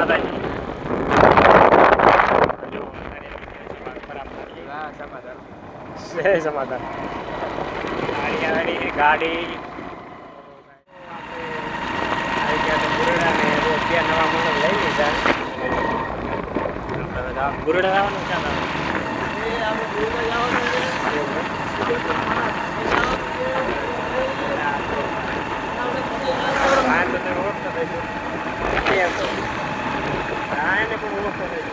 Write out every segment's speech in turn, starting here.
માતાજી. જય સમાધાન છે ગાડી આવી ગયા તો બુરડા ને જો ત્યાં નવા મોડલ લઈ લીધા આપણે બધા બુરડા આવવાનું ક્યાં તો તમે ઓળખતા થઈ ગયો કેમ હા એને પણ ઓળખતા થઈ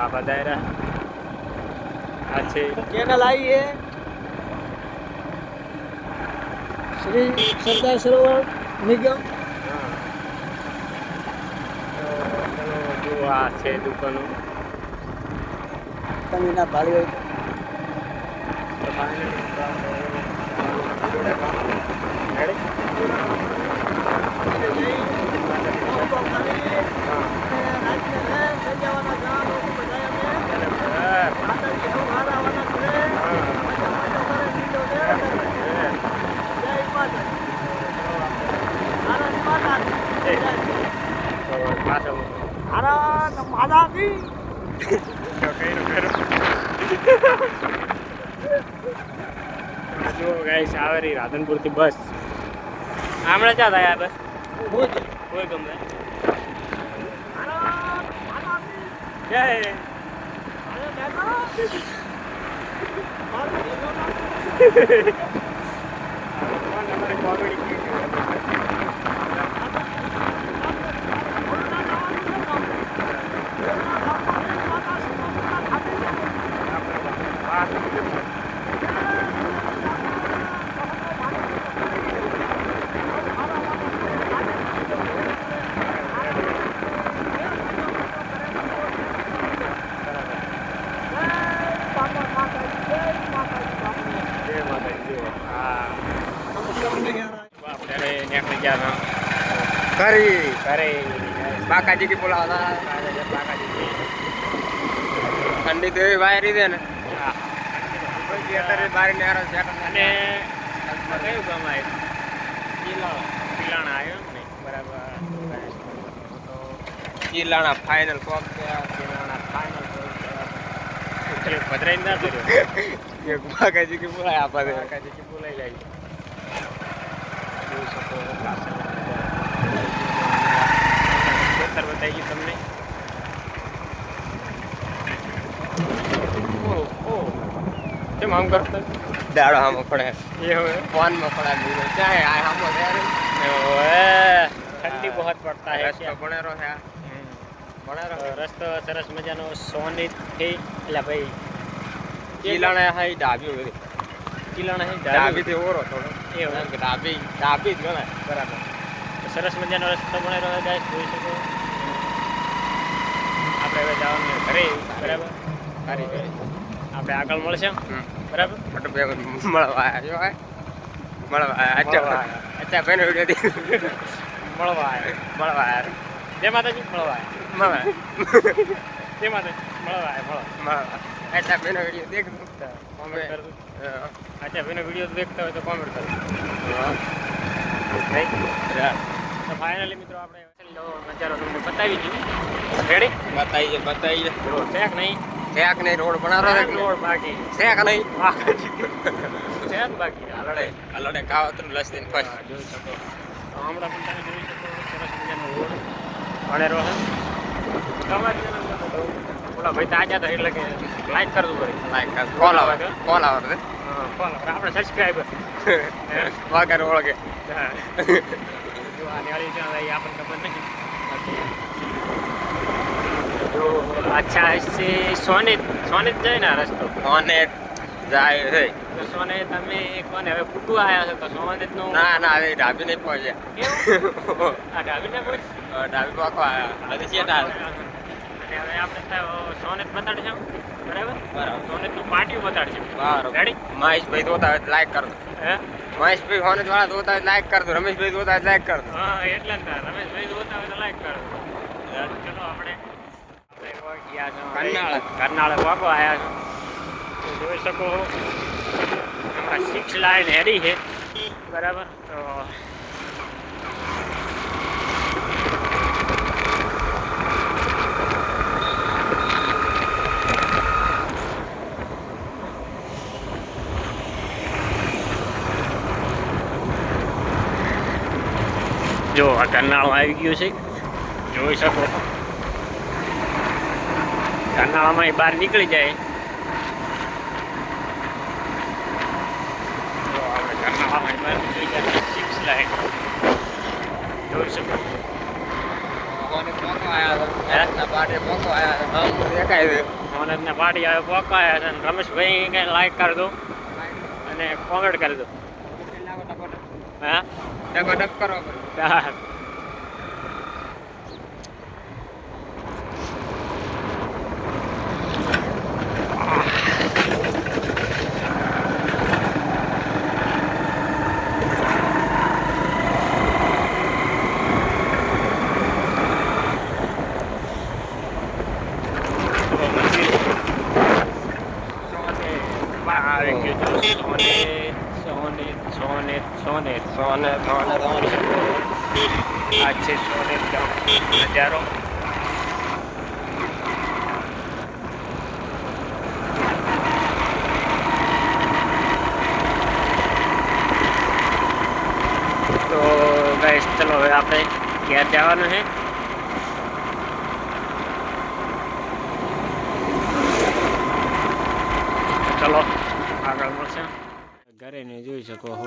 બાબા દાયરા આ છે. ચેનલ આવી છે શ્રી સરદાર સરોવર નિગમ. હા. તો જો આ છે દુકાનો. તમે ના ભાળી હોય તો finally તો આપણે Ready? હા. તો પાછળ તો કર્યું, કર્યું. જો ગાઈસ આવે રહી રાધનપુરથી બસ. હમણાં ક્યાં થાય બસ? કોઈ ગમે. જય આપણે નીકળી ગયા ઘરે બાકાજી થી બોલાવતા ઠંડી તો એવી વાયરી દે ને. અત્યારે બારી ને હારો છે અને કયું ગામ આવ્યું પિલાણા આવ્યો ને બરાબર તો ચીલાણા ફાઇનલ કોક પિલાણા ફાઇનલ ભદ્રાઈ ના કર્યો એક બાકાજી કે બોલાય આપા કાકાજી બોલાઈ જાય. જોઈ શકો ખેતર બતાવી તમને. કેમ આમ કરતો? દાડો આમાં એ હવે ફોનમાં પડા દીધો. ચાહે આ આમો ઓએ, ઠંડી બહુ પડતા હે રસ્તો. હમ. ભણેરો તો રસ્તો સરસ મજાનો સોની થી એટલે ભાઈ ચીલાણા હા ઈ ડાબી હોય કિલાણા હે ડાબી થી ઓરો થોડો એવું. ડાબી ડાબી જ ગણાય બરાબર. સરસ મજાનો રસ્તો બને રહ્યો ગાઈસ જોઈ શકો. આપણે હવે જવાનું ઘરે બરાબર? સારી આપણે આગળ મળશે બરાબર? ફટ બે મળવા આવ્યો મળવા અચ્છા અચ્છા બેનો વિડિયો દી મળવા મળવા જય માતાજી મળવા મળવા જય માતાજી મળવા મળવા મળવા અચ્છા બેનો વિડિયો દેખ કોમેન્ટ હવે. કરજો હા. અચ્છા ભાઈનો વીડિયો દેખતા હોય તો કોમેન્ટ કરજો હા. નહીં તો ફાઇનલી મિત્રો આપણે છેલ્લો નજારો તમને બતાવી દીધું રેડી બતાઈએ બતાઈએ જો શેક નહીં શેક નહીં રોડ બનારો છે રોડ બાકી શેક નહીં શેક બાકી અલડે અલડે કાવતરું લસતીન હા, ફસ જોઈ શકો તો હમણાં પણ તમે જોઈ શકો સરસ મજાનો રોડ ભણેરો છે તમારી ચેનલ પર તો ઓલા ભાઈ તાજા હતા એટલે કે લાઈક કરવું પડે. લાઈક કર કોલ આવે કોલ આવે હા ફોલો આપણે સબસ્ક્રાઈબર વગર ઓળખે. જો આ નિહાળી ચેનલ આપણને ખબર નથી. જો અચ્છા છે સોનિત. સોનિત જાય ને રસ્તો? અને જાય છે. તો સોને તમે કોને હવે ફૂટું આવ્યા છો તો સોનિતનું ના ના હવે ડાબી નહીં પહોંચે કેવું? આ ડાબીને પૂછ ડાબી પાકો આવ્યા છે અને હવે આપણે સોનેત બતાડશે. બરાબર? બરાબર. સોનેતનું પાટિયું બતાડશે. બરાબર. રેડી મહેશભાઈ જોતા હોય લાઈક કરજો. હે? મહેશભાઈ હોને વાળા જોતા હોય લાઈક કરજો. રમેશભાઈ જોતા હોય લાઈક કરજો. હા એટલે ને. રમેશભાઈ જોતા હોય તો લાઈક કરો ચલો આપણે કરનાળા. કરનાળા વાગો આવ્યા છો. જોઈ શકો સિક્સ લાઈન હેરી છે. બરાબર? તો જો આ કરનાળો આવી ગયું છે. જોઈ શકો કરનાળામાં બહાર નીકળી જાય. કરનાળામાં બહાર નીકળી જાય સિક્સ જોઈ શકો આયા હતા પાટે પોકો દેખાય છે. રમેશભાઈ કઈ લાઈક કરી દો. અને કોમેન્ટ કરી દો. હા ડગો ડગ કરો હા સોને સોને તો ગાઈસ ચલો હવે આપણે ક્યાં જવાનું છે. ચલો. ઘરે ને જોઈ શકો હો.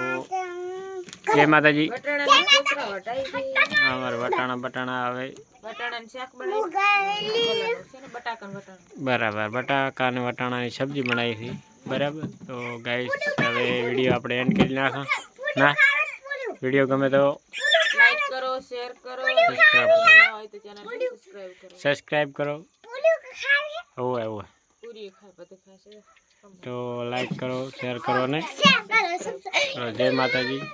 જય માતાજી. અમારે વટાણા બટાણા આવે. બરાબર બટાકા અને વટાણાની સબ્જી બનાવી હતી. બરાબર? તો ગાઈસ હવે વીડિયો આપણે એન્ડ કરી નાખો. ના? વીડિયો ગમે તો લાઈક કરો શેર કરો. Subscribe. ના હોય તો ચેનલને સબસ્ક્રાઇબ કરો. સબસ્ક્રાઈબ કરો. હોવે હોવે પૂરી ખાય બધું ખાશે તો લાઈક કરો શેર કરો અને જય માતાજી.